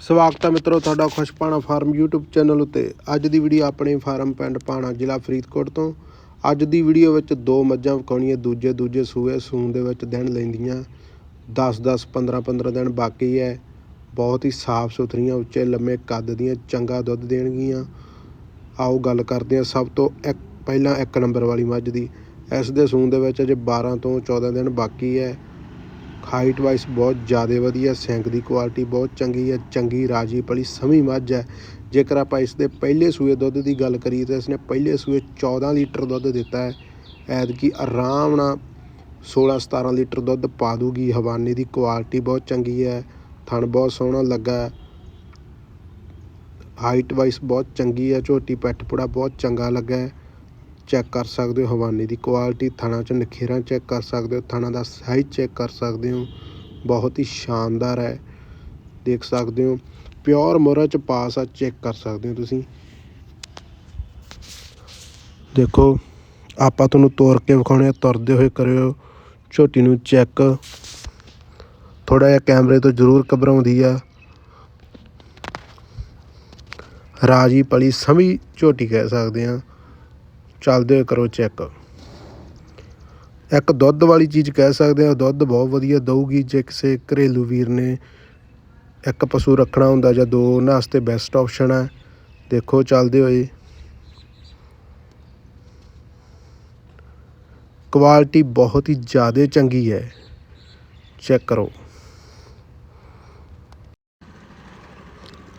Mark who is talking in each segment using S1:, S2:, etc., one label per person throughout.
S1: ਸਵਾਗਤ ਹੈ ਮਿੱਤਰੋ ਤੁਹਾਡਾ ਖੁਸ਼ਪਾਣਾ ਫਾਰਮ YouTube ਚੈਨਲ ਉੱਤੇ। ਅੱਜ ਦੀ ਵੀਡੀਓ ਆਪਣੇ ਫਾਰਮ ਪਿੰਡ ਪਾਣਾ ਜ਼ਿਲ੍ਹਾ ਫਰੀਦਕੋਟ ਤੋਂ। ਅੱਜ ਦੀ ਵੀਡੀਓ ਵਿੱਚ ਦੋ ਮੱਝਾਂ ਵਿਕਾਉਣੀਆਂ, ਦੂਜੇ ਦੂਜੇ ਸੂਏ, ਸੂਣ ਦੇ ਵਿੱਚ ਦਿਨ ਲੈਂਦੀਆਂ। 10 10 15 15 ਦਿਨ ਬਾਕੀ ਹੈ। ਬਹੁਤ ਹੀ ਸਾਫ਼ ਸੁਥਰੀਆਂ, ਉੱਚੇ ਲੰਮੇ ਕੱਦ ਦੀਆਂ, ਚੰਗਾ ਦੁੱਧ ਦੇਣਗੀਆਂ। ਆਓ ਗੱਲ ਕਰਦੇ ਹਾਂ ਸਭ ਤੋਂ ਇੱਕ, ਪਹਿਲਾਂ ਇੱਕ ਨੰਬਰ ਵਾਲੀ ਮੱਝ ਦੀ। ਇਸ ਦੇ ਸੂਣ ਦੇ ਵਿੱਚ ਅਜੇ 12 ਤੋਂ 14 ਦਿਨ ਬਾਕੀ ਹੈ। ਹਾਈਟ ਵਾਈਜ਼ ਬਹੁਤ ਜ਼ਿਆਦਾ ਵਧੀਆ ਸਿੰਗ ਦੀ ਕੁਆਲਿਟੀ ਬਹੁਤ ਚੰਗੀ ਹੈ, ਚੰਗੀ ਰਾਜੀ ਪਲੀ ਸਮੀ ਮੱਝ ਹੈ। ਜੇਕਰ ਆਪਾਂ ਇਸ ਦੇ ਪਹਿਲੇ ਸੂਏ ਦੁੱਧ ਦੀ ਗੱਲ ਕਰੀਏ ਤਾਂ ਇਸਨੇ ਪਹਿਲੇ ਸੂਏ 14 ਲੀਟਰ ਦੁੱਧ ਦਿੱਤਾ ਹੈ। ਐਤਕੀ ਆਰਾਮ ਨਾਲ 16 17 ਲੀਟਰ ਦੁੱਧ ਪਾ ਦੂਗੀ, ਹਵਾਨੇ ਦੀ ਕੁਆਲਿਟੀ ਬਹੁਤ ਚੰਗੀ ਹੈ, ਥਣ ਬਹੁਤ ਸੋਹਣਾ ਲੱਗਾ ਹਾਈਟ ਵਾਈਜ਼ ਬਹੁਤ ਚੰਗੀ ਹੈ, ਝੋਟੀ ਪੈਠ ਬਹੁਤ ਚੰਗਾ ਲੱਗਾ ਹੈ। ਚੈੱਕ ਕਰ ਸਕਦੇ ਹੋ, ਹਵਾਨੇ ਦੀ ਕੁਆਲਿਟੀ, ਥਣਾ ਚ ਨਖੇਰਾਂ ਚੈੱਕ ਕਰ ਸਕਦੇ ਹੋ, ਥਣਾ ਦਾ ਸਾਈਜ਼ ਚੈੱਕ ਕਰ ਸਕਦੇ ਹੋ। ਬਹੁਤ ਹੀ ਸ਼ਾਨਦਾਰ ਹੈ, ਦੇਖ ਸਕਦੇ ਹੋ। ਪਿਓਰ ਮੋਹਰਾ ਚ ਪਾਸ ਆ, ਚੈੱਕ ਕਰ ਸਕਦੇ ਹੋ ਤੁਸੀਂ। ਦੇਖੋ, ਆਪਾਂ ਤੁਹਾਨੂੰ ਤੋਰ ਕੇ ਵਿਖਾਉਣੇ ਆ, ਤੁਰਦੇ ਹੋਏ ਕਰਿਓ, ਝੋਟੀ ਨੂੰ ਚੈੱਕ। ਥੋੜਾ ਜਿਹਾ ਕੈਮਰੇ ਤੋਂ ਜ਼ਰੂਰ ਘਬਰਾਉਂਦੀ ਆ। ਰਾਜੀ ਪਲੀ ਸਮੀ ਝੋਟੀ ਕਹਿ ਸਕਦੇ ਆ ਚੱਲਦੇ ਹੋਏ ਕਰੋ ਚੈੱਕ। ਇੱਕ ਦੁੱਧ ਵਾਲੀ ਚੀਜ਼ ਕਹਿ ਸਕਦੇ ਆ ਦੁੱਧ ਬਹੁਤ ਵਧੀਆ ਦਊਗੀ ਜੇ ਕਿਸੇ ਘਰੇਲੂ ਵੀਰ ਨੇ ਇੱਕ ਪਸ਼ੂ ਰੱਖਣਾ ਹੁੰਦਾ ਜਾਂ ਦੋ, ਉਹਨਾਂ ਵਾਸਤੇ ਬੈਸਟ ਆਪਸ਼ਨ ਹੈ। ਦੇਖੋ ਚੱਲਦੇ ਹੋਏ। ਕੁਆਲਿਟੀ ਬਹੁਤ ਹੀ ਜ਼ਿਆਦਾ ਚੰਗੀ ਹੈ। ਚੈੱਕ ਕਰੋ।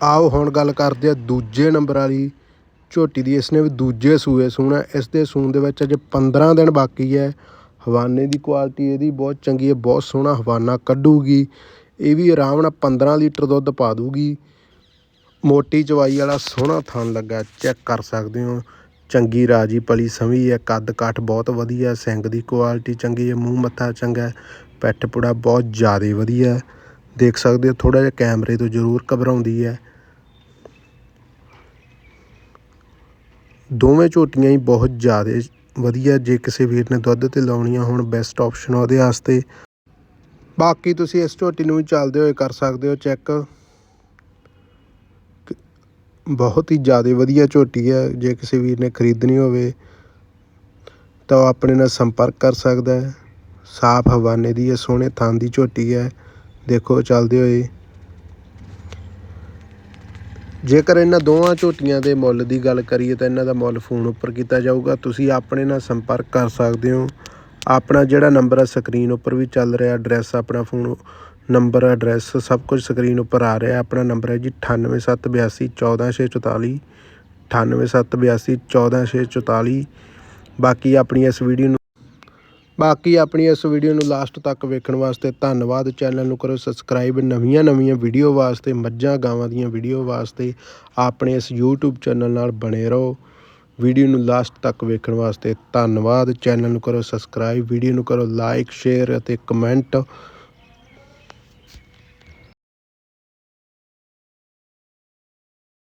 S1: ਆਓ ਹੁਣ ਗੱਲ ਕਰਦੇ ਆ ਦੂਜੇ ਨੰਬਰ ਵਾਲੀ ਝੋਟੀ ਦੀ ਇਸਨੇ ਵੀ ਦੂਜੇ ਸੂਏ ਸੂਣਾ। ਇਸ ਦੇ ਸੂਣ ਦੇ ਵਿੱਚ ਅਜੇ 15 ਦਿਨ ਬਾਕੀ ਹੈ। ਹਵਾਨੇ ਦੀ ਕੁਆਲਿਟੀ ਇਹਦੀ ਬਹੁਤ ਚੰਗੀ ਹੈ ਬਹੁਤ ਸੋਹਣਾ ਹਵਾਨਾ ਕੱਢੂਗੀ। ਇਹ ਵੀ ਆਰਾਮ ਨਾਲ 15 ਲੀਟਰ ਦੁੱਧ ਪਾ ਦੂਗੀ। ਮੋਟੀ ਚਵਾਈ ਵਾਲਾ ਸੋਹਣਾ ਥਣ ਲੱਗਾ ਚੈੱਕ ਕਰ ਸਕਦੇ ਹੋ। ਚੰਗੀ ਰਾਜੀ ਪਲੀ ਸਮੀ ਹੈ ਕੱਦ ਕਾਠ ਬਹੁਤ ਵਧੀਆ ਸਿੰਗ ਦੀ ਕੁਆਲਿਟੀ ਚੰਗੀ ਹੈ ਮੂੰਹ ਮੱਥਾ ਚੰਗਾ ਹੈ, ਪਿੱਠ ਪੁੜਾ ਬਹੁਤ ਜ਼ਿਆਦਾ ਵਧੀਆ। ਦੇਖ ਸਕਦੇ ਹੋ ਥੋੜਾ ਜਿਹਾ ਕੈਮਰੇ ਤੋਂ ਜ਼ਰੂਰ ਘਬਰਾਉਂਦੀ ਹੈ। ਦੋਵੇਂ ਝੋਟੀਆਂ ਹੀ ਬਹੁਤ ਜ਼ਿਆਦਾ ਵਧੀਆ ਜੇ ਕਿਸੇ ਵੀਰ ਨੇ ਦੁੱਧ ਤੇ ਲਾਉਣੀਆਂ ਹੋਣ ਬੈਸਟ ਆਪਸ਼ਨ ਉਹਦੇ ਵਾਸਤੇ। ਬਾਕੀ ਤੁਸੀਂ ਇਸ ਝੋਟੀ ਨੂੰ ਵੀ ਚੱਲਦੇ ਹੋਏ ਕਰ ਸਕਦੇ ਹੋ ਚੈੱਕ ਬਹੁਤ ਹੀ ਜ਼ਿਆਦਾ ਵਧੀਆ ਝੋਟੀ ਹੈ ਜੇ ਕਿਸੇ ਵੀਰ ਨੇ ਖਰੀਦਣੀ ਹੋਵੇ ਤਾਂ ਉਹ ਆਪਣੇ ਨਾਲ ਸੰਪਰਕ ਕਰ ਸਕਦਾ ਹੈ। ਸਾਫ਼ ਹਵਾਨੇ ਦੀ ਹੈ ਸੋਹਣੇ ਥਾਂ ਦੀ ਝੋਟੀ ਹੈ। ਦੇਖੋ ਚੱਲਦੇ ਹੋਏ ਜੇਕਰ ਇਹਨਾਂ ਦੋਵਾਂ ਝੋਟੀਆਂ ਦੇ ਮੁੱਲ ਦੀ ਗੱਲ ਕਰੀਏ ਤਾਂ ਇਹਨਾਂ ਦਾ ਮੁੱਲ ਫੋਨ ਉੱਪਰ ਕੀਤਾ ਜਾਊਗਾ। ਤੁਸੀਂ ਆਪਣੇ ਨਾਲ ਸੰਪਰਕ ਕਰ ਸਕਦੇ ਹੋ। ਆਪਣਾ ਜਿਹੜਾ ਨੰਬਰ ਆ ਸਕਰੀਨ ਉੱਪਰ ਵੀ ਚੱਲ ਰਿਹਾ। ਐਡਰੈਸ ਆਪਣਾ ਫੋਨ ਨੰਬਰ ਐਡਰੈਸ ਸਭ ਕੁਝ ਸਕਰੀਨ ਉੱਪਰ ਆ ਰਿਹਾ। ਆਪਣਾ ਨੰਬਰ ਹੈ ਜੀ 9872214644 9872214644 ਬਾਕੀ ਆਪਣੀ ਇਸ ਵੀਡੀਓ ਨੂੰ ਬਾਕੀ ਆਪਣੀ ਇਸ ਵੀਡੀਓ ਨੂੰ ਲਾਸਟ ਤੱਕ ਵੇਖਣ ਵਾਸਤੇ ਧੰਨਵਾਦ। ਚੈਨਲ ਨੂੰ ਕਰੋ ਸਬਸਕ੍ਰਾਈਬ ਨਵੀਆਂ ਨਵੀਆਂ ਵੀਡੀਓ ਵਾਸਤੇ, ਮੱਝਾਂ ਗਾਵਾਂ ਦੀਆਂ ਵੀਡੀਓ ਵਾਸਤੇ। ਆਪਣੇ ਇਸ YouTube ਚੈਨਲ ਨਾਲ ਬਣੇ ਰਹੋ। ਵੀਡੀਓ ਨੂੰ ਲਾਸਟ ਤੱਕ ਵੇਖਣ ਵਾਸਤੇ ਧੰਨਵਾਦ। ਚੈਨਲ ਨੂੰ ਕਰੋ ਸਬਸਕ੍ਰਾਈਬ ਵੀਡੀਓ ਨੂੰ ਕਰੋ ਲਾਈਕ ਸ਼ੇਅਰ ਅਤੇ ਕਮੈਂਟ